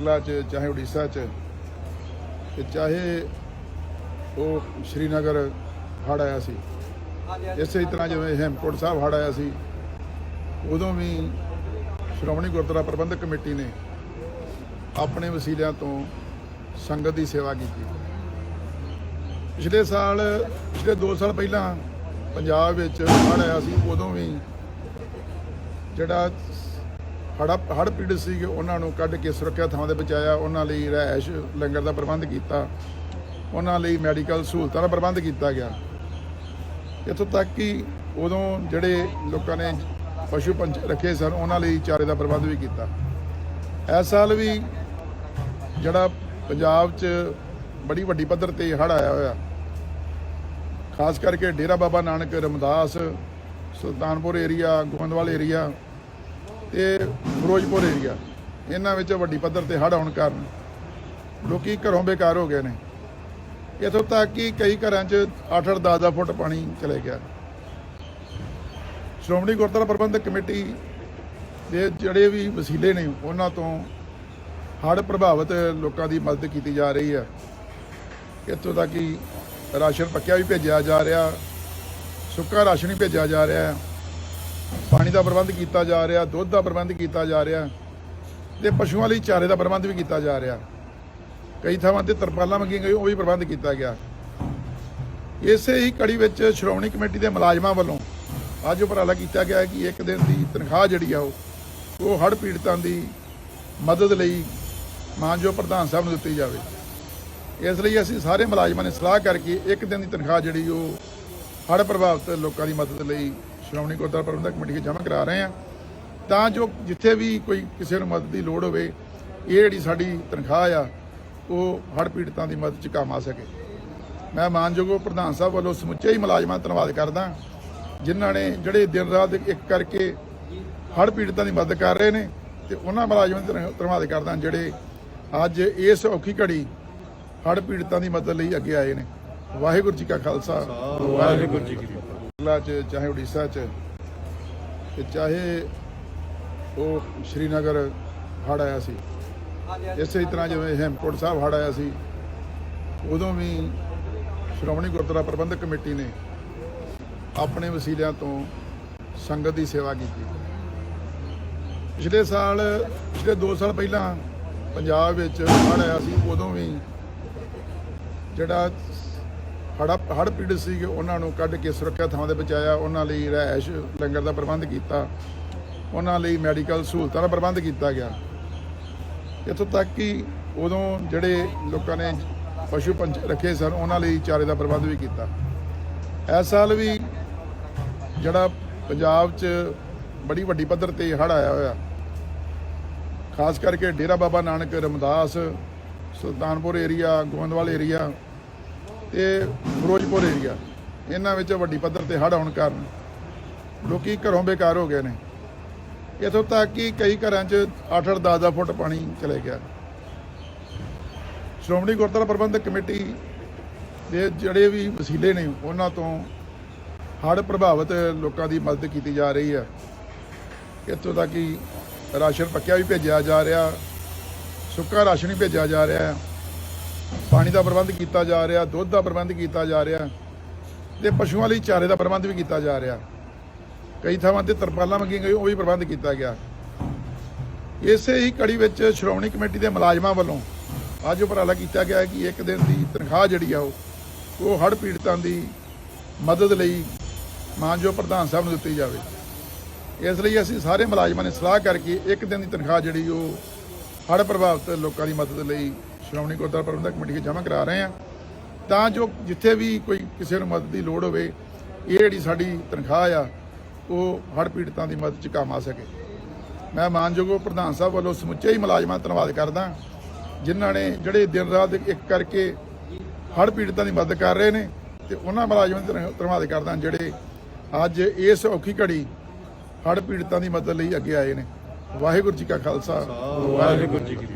ਕੇਰਲਾ ਚ, ਚਾਹੇ ਉੜੀਸਾ ਚ, ਤੇ ਚਾਹੇ ਉਹ ਸ਼੍ਰੀਨਗਰ ਹੜ੍ਹ ਆਇਆ ਸੀ। ਇਸੇ ਤਰ੍ਹਾਂ ਜਿਵੇਂ ਹੇਮਕੋਟ ਸਾਹਿਬ ਹੜ੍ਹ ਆਇਆ ਸੀ, ਉਦੋਂ ਵੀ ਸ਼੍ਰੋਮਣੀ ਗੁਰਦੁਆਰਾ ਪ੍ਰਬੰਧਕ ਕਮੇਟੀ ਨੇ ਆਪਣੇ ਵਸੀਲਿਆਂ ਤੋਂ ਸੰਗਤ ਦੀ ਸੇਵਾ ਕੀਤੀ। ਪਿਛਲੇ ਸਾਲ, ਪਿਛਲੇ 2 ਸਾਲ ਪਹਿਲਾਂ ਪੰਜਾਬ ਵਿੱਚ ਹੜ੍ਹ ਆਇਆ ਸੀ, ਉਦੋਂ ਵੀ ਜਿਹੜਾ ਹੜਾ ਹੜ ਪੀੜਤ ਸੀਗੇ, ਉਹਨਾਂ ਨੂੰ ਕੱਢ ਕੇ ਸੁਰੱਖਿਆ ਥਾਂ ਤੇ ਪਹੁੰਚਾਇਆ, ਉਹਨਾਂ ਲਈ ਰਹਿائش ਲੰਗਰ ਦਾ ਪ੍ਰਬੰਧ ਕੀਤਾ। ਉਹਨਾਂ ਲਈ ਮੈਡੀਕਲ ਸਹੂਲਤਾਂ ਦਾ ਪ੍ਰਬੰਧ ਕੀਤਾ ਗਿਆ। ਇਥੋਂ ਤੱਕ ਕਿ ਉਦੋਂ ਜਿਹੜੇ ਲੋਕਾਂ ਨੇ ਪਸ਼ੂ ਪੰਛ ਰੱਖੇ ਸਨ, ਉਹਨਾਂ ਲਈ ਚਾਰੇ ਦਾ ਪ੍ਰਬੰਧ ਵੀ ਕੀਤਾ। ਇਸ ਸਾਲ ਵੀ ਜਿਹੜਾ ਪੰਜਾਬ 'ਚ ਬੜੀ ਵੱਡੀ ਪੱਧਰ ਤੇ ਹੜ ਆਇਆ ਹੋਇਆ, ਖਾਸ ਕਰਕੇ ਡੇਰਾ ਬਾਬਾ ਨਾਨਕ, ਰਮਦਾਸ, ਸੁਲਤਾਨਪੁਰ ਏਰੀਆ ਗੋਬਿੰਦਵਾਲ ਏਰੀਆ ਤੇ ਫਿਰੋਜ਼ਪੁਰ ਏਰੀਆ ਇਹਨਾਂ ਵਿੱਚ ਵੱਡੀ ਪੱਧਰ ਤੇ ਹੜ੍ਹ ਆਉਣ ਕਾਰਨ ਲੋਕੀ ਘਰੋਂ ਬੇਕਾਰ ਹੋ ਗਏ ਨੇ। ਇੱਥੋਂ ਤੱਕ ਕਿ ਕਈ ਘਰਾਂ 'ਚ 8-8 10-10 ਫੁੱਟ ਪਾਣੀ ਚਲੇ ਗਿਆ। ਸ਼੍ਰੋਮਣੀ ਗੁਰਦੁਆਰਾ ਪ੍ਰਬੰਧਕ ਕਮੇਟੀ ਦੇ ਜਿਹੜੇ ਵੀ ਵਸੀਲੇ ਨੇ, ਉਹਨਾਂ ਤੋਂ ਹੜ੍ਹ ਪ੍ਰਭਾਵਿਤ ਲੋਕਾਂ ਦੀ ਮਦਦ ਕੀਤੀ ਜਾ ਰਹੀ ਹੈ। ਇੱਥੋਂ ਤੱਕ ਕਿ ਰਾਸ਼ਨ ਪੱਕਿਆ ਵੀ ਭੇਜਿਆ ਜਾ ਰਿਹਾ, ਸੁੱਕਾ ਰਾਸ਼ਨ ਵੀ ਭੇਜਿਆ ਜਾ ਰਿਹਾ ਹੈ। ਪਾਣੀ ਦਾ ਪ੍ਰਬੰਧ ਕੀਤਾ ਜਾ ਰਿਹਾ, ਦੁੱਧ ਦਾ ਪ੍ਰਬੰਧ ਕੀਤਾ ਜਾ ਰਿਹਾ ਤੇ ਪਸ਼ੂਆਂ ਲਈ ਚਾਰੇ ਦਾ ਪ੍ਰਬੰਧ ਵੀ ਕੀਤਾ ਜਾ ਰਿਹਾ। ਕਈ ਥਾਵਾਂ ਤੇ ਤਰਪਾਲਾਂ ਮੰਗੀਆਂ ਗਈਆਂ, ਉਹ ਵੀ ਪ੍ਰਬੰਧ ਕੀਤਾ ਗਿਆ। ਇਸੇ ਹੀ ਕੜੀ ਵਿੱਚ ਸ਼੍ਰੋਮਣੀ ਕਮੇਟੀ ਦੇ ਮੁਲਾਜ਼ਮਾਂ ਵੱਲੋਂ ਅੱਜ ਉਪਰਾਲਾ ਕੀਤਾ ਗਿਆ ਕਿ ਇੱਕ ਦਿਨ ਦੀ ਤਨਖਾਹ ਜਿਹੜੀ ਆ ਉਹ ਉਹ ਹੜ੍ਹ ਪੀੜਤਾਂ ਦੀ ਮਦਦ ਲਈ ਮਾਨਯੋਗ ਪ੍ਰਧਾਨ ਸਾਹਿਬ ਨੂੰ ਦਿੱਤੀ ਜਾਵੇ। ਇਸ ਲਈ ਅਸੀਂ ਸਾਰੇ ਮੁਲਾਜ਼ਮਾਂ ਨੇ ਸਲਾਹ ਕਰਕੇ ਇੱਕ ਦਿਨ ਦੀ ਤਨਖਾਹ ਜਿਹੜੀ ਉਹ ਹੜ੍ਹ ਪ੍ਰਭਾਵਿਤ ਲੋਕਾਂ ਦੀ ਮਦਦ ਲਈ ਸ਼੍ਰੋਮਣੀ ਗੁਰਦੁਆਰਾ ਪ੍ਰਬੰਧਕ ਕਮੇਟੀ ਕੇ ਜਮ੍ਹਾਂ ਕਰਾ ਰਹੇ ਹਾਂ। ਤਾਂ ਜੋ ਜਿੱਥੇ ਵੀ ਕੋਈ ਕਿਸੇ ਨੂੰ ਮਦਦ ਦੀ ਲੋੜ ਹੋਵੇ, ਇਹ ਜਿਹੜੀ ਸਾਡੀ ਤਨਖਾਹ ਆ, ਉਹ ਹੜ੍ਹ ਪੀੜਤਾਂ ਦੀ ਮਦਦ 'ਚ ਕੰਮ ਆ ਸਕੇ। ਮੈਂ ਮਾਨਯੋਗ ਪ੍ਰਧਾਨ ਸਾਹਿਬ ਵੱਲੋਂ ਸਮੁੱਚੇ ਹੀ ਮੁਲਾਜ਼ਮਾਂ ਦਾ ਧੰਨਵਾਦ ਕਰਦਾ ਜਿਨ੍ਹਾਂ ਨੇ ਜਿਹੜੇ ਦਿਨ ਰਾਤ ਇੱਕ ਕਰਕੇ ਹੜ੍ਹ ਪੀੜਤਾਂ ਦੀ ਮਦਦ ਕਰ ਰਹੇ ਨੇ, ਤੇ ਉਹਨਾਂ ਮੁਲਾਜ਼ਮਾਂ ਦਾ ਧੰਨਵਾਦ ਕਰਦਾ ਜਿਹੜੇ ਅੱਜ ਇਸ ਔਖੀ ਘੜੀ ਹੜ੍ਹ ਪੀੜਤਾਂ ਦੀ ਮਦਦ ਲਈ ਅੱਗੇ ਆਏ ਨੇ। ਵਾਹਿਗੁਰੂ ਜੀ ਕਾ ਖਾਲਸਾ। ਵਾਹਿਗੁਰੂ ਜੀ ਕੀ ਕੇਰਲਾ ਚ, ਚਾਹੇ ਉੜੀਸਾ ਚ, ਤੇ ਚਾਹੇ ਉਹ ਸ਼੍ਰੀਨਗਰ ਹੜ੍ਹ ਆਇਆ ਸੀ। ਇਸੇ ਤਰ੍ਹਾਂ ਜਿਵੇਂ ਹੇਮਕੋਟ ਸਾਹਿਬ ਹੜ੍ਹ ਆਇਆ ਸੀ, ਉਦੋਂ ਵੀ ਸ਼੍ਰੋਮਣੀ ਗੁਰਦੁਆਰਾ ਪ੍ਰਬੰਧਕ ਕਮੇਟੀ ਨੇ ਆਪਣੇ ਵਸੀਲਿਆਂ ਤੋਂ ਸੰਗਤ ਦੀ ਸੇਵਾ ਕੀਤੀ। ਪਿਛਲੇ ਸਾਲ, ਪਿਛਲੇ 2 ਸਾਲ ਪਹਿਲਾਂ ਪੰਜਾਬ ਵਿੱਚ ਹੜ੍ਹ ਆਇਆ ਸੀ, ਉਦੋਂ ਵੀ ਜਿਹੜਾ ਹੜਾ ਹੜ ਪੀੜਤ ਸੀਗੇ, ਉਹਨਾਂ ਨੂੰ ਕੱਢ ਕੇ ਸੁਰੱਖਿਆ ਥਾਂ ਤੇ ਪਹੁੰਚਾਇਆ, ਉਹਨਾਂ ਲਈ ਰਹਿائش ਲੰਗਰ ਦਾ ਪ੍ਰਬੰਧ ਕੀਤਾ। ਉਹਨਾਂ ਲਈ ਮੈਡੀਕਲ ਸਹੂਲਤਾਂ ਦਾ ਪ੍ਰਬੰਧ ਕੀਤਾ ਗਿਆ। ਇਥੋਂ ਤੱਕ ਕਿ ਉਦੋਂ ਜਿਹੜੇ ਲੋਕਾਂ ਨੇ ਪਸ਼ੂ ਪੰਛ ਰੱਖੇ ਸਨ, ਉਹਨਾਂ ਲਈ ਚਾਰੇ ਦਾ ਪ੍ਰਬੰਧ ਵੀ ਕੀਤਾ। ਇਸ ਸਾਲ ਵੀ ਜਿਹੜਾ ਪੰਜਾਬ 'ਚ ਬੜੀ ਵੱਡੀ ਪੱਧਰ ਤੇ ਹੜ ਆਇਆ ਹੋਇਆ, ਖਾਸ ਕਰਕੇ ਡੇਰਾ ਬਾਬਾ ਨਾਨਕ, ਰਮਦਾਸ, ਸੁਲਤਾਨਪੁਰ ਏਰੀਆ ਗੋਇੰਦਵਾਲ ਏਰੀਆ ਤੇ ਫਿਰੋਜ਼ਪੁਰ ਏਰੀਆ ਇਹਨਾਂ ਵਿੱਚ ਵੱਡੀ ਪੱਧਰ ਤੇ ਹੜ੍ਹ ਆਉਣ ਕਾਰਨ ਲੋਕੀ ਘਰੋਂ ਬੇਕਾਰ ਹੋ ਗਏ ਨੇ। ਇੱਥੋਂ ਤੱਕ ਕਿ ਕਈ ਘਰਾਂ 'ਚ 8-8 10-10 ਫੁੱਟ ਪਾਣੀ ਚਲੇ ਗਿਆ। ਸ਼੍ਰੋਮਣੀ ਗੁਰਦੁਆਰਾ ਪ੍ਰਬੰਧਕ ਕਮੇਟੀ ਦੇ ਜਿਹੜੇ ਵੀ ਵਸੀਲੇ ਨੇ, ਉਹਨਾਂ ਤੋਂ ਹੜ੍ਹ ਪ੍ਰਭਾਵਿਤ ਲੋਕਾਂ ਦੀ ਮਦਦ ਕੀਤੀ ਜਾ ਰਹੀ ਹੈ। ਇੱਥੋਂ ਤੱਕ ਕਿ ਰਾਸ਼ਨ ਪੱਕਿਆ ਵੀ ਭੇਜਿਆ ਜਾ ਰਿਹਾ, ਸੁੱਕਾ ਰਾਸ਼ਨ ਵੀ ਭੇਜਿਆ ਜਾ ਰਿਹਾ ਪਾਣੀ ਦਾ ਪ੍ਰਬੰਧ ਕੀਤਾ ਜਾ ਰਿਹਾ, ਦੁੱਧ ਦਾ ਪ੍ਰਬੰਧ ਕੀਤਾ ਜਾ ਰਿਹਾ ਤੇ ਪਸ਼ੂਆਂ ਲਈ ਚਾਰੇ ਦਾ ਪ੍ਰਬੰਧ ਵੀ ਕੀਤਾ ਜਾ ਰਿਹਾ। ਕਈ ਥਾਵਾਂ ਤੇ ਤਰਪਾਲਾਂ ਮੰਗੀਆਂ ਗਈਆਂ, ਉਹ ਵੀ ਪ੍ਰਬੰਧ ਕੀਤਾ ਗਿਆ। ਇਸੇ ਹੀ ਕੜੀ ਵਿੱਚ ਸ਼੍ਰੋਮਣੀ ਕਮੇਟੀ ਦੇ ਮੁਲਾਜ਼ਮਾਂ ਵੱਲੋਂ ਅੱਜ ਉਪਰਾਲਾ ਕੀਤਾ ਗਿਆ ਕਿ ਇੱਕ ਦਿਨ ਦੀ ਤਨਖਾਹ ਜਿਹੜੀ ਆ ਉਹ ਉਹ ਹੜ੍ਹ ਪੀੜਤਾਂ ਦੀ ਮਦਦ ਲਈ ਮਾਨਯੋਗ ਪ੍ਰਧਾਨ ਸਾਹਿਬ ਨੂੰ ਦਿੱਤੀ ਜਾਵੇ। ਇਸ ਲਈ ਅਸੀਂ ਸਾਰੇ ਮੁਲਾਜ਼ਮਾਂ ਨੇ ਸਲਾਹ ਕਰਕੇ ਇੱਕ ਦਿਨ ਦੀ ਤਨਖਾਹ ਜਿਹੜੀ ਉਹ ਹੜ੍ਹ ਪ੍ਰਭਾਵਿਤ ਲੋਕਾਂ ਦੀ ਮਦਦ ਲਈ ਸ਼੍ਰੋਮਣੀ ਗੁਰਦੁਆਰਾ ਪ੍ਰਬੰਧਕ ਕਮੇਟੀ ਕੇ ਜਮ੍ਹਾਂ ਕਰਾ ਰਹੇ ਹਾਂ। ਤਾਂ ਜੋ ਜਿੱਥੇ ਵੀ ਕੋਈ ਕਿਸੇ ਨੂੰ ਮਦਦ ਦੀ ਲੋੜ ਹੋਵੇ, ਇਹ ਜਿਹੜੀ ਸਾਡੀ ਤਨਖਾਹ ਆ, ਉਹ ਹੜ੍ਹ ਪੀੜਤਾਂ ਦੀ ਮਦਦ 'ਚ ਕੰਮ ਆ ਸਕੇ। ਮੈਂ ਮਾਨਯੋਗ ਪ੍ਰਧਾਨ ਸਾਹਿਬ ਵੱਲੋਂ ਸਮੁੱਚੇ ਹੀ ਮੁਲਾਜ਼ਮਾਂ ਦਾ ਧੰਨਵਾਦ ਕਰਦਾ ਜਿਨ੍ਹਾਂ ਨੇ ਜਿਹੜੇ ਦਿਨ ਰਾਤ ਇੱਕ ਕਰਕੇ ਹੜ੍ਹ ਪੀੜਤਾਂ ਦੀ ਮਦਦ ਕਰ ਰਹੇ ਨੇ, ਤੇ ਉਹਨਾਂ ਮੁਲਾਜ਼ਮਾਂ ਦਾ ਧੰਨਵਾਦ ਕਰਦਾ ਜਿਹੜੇ ਅੱਜ ਇਸ ਔਖੀ ਘੜੀ ਹੜ੍ਹ ਪੀੜਤਾਂ ਦੀ ਮਦਦ ਲਈ ਅੱਗੇ ਆਏ ਨੇ। ਵਾਹਿਗੁਰੂ ਜੀ ਕਾ ਖਾਲਸਾ, ਵਾਹਿਗੁਰੂ ਜੀ ਕੀ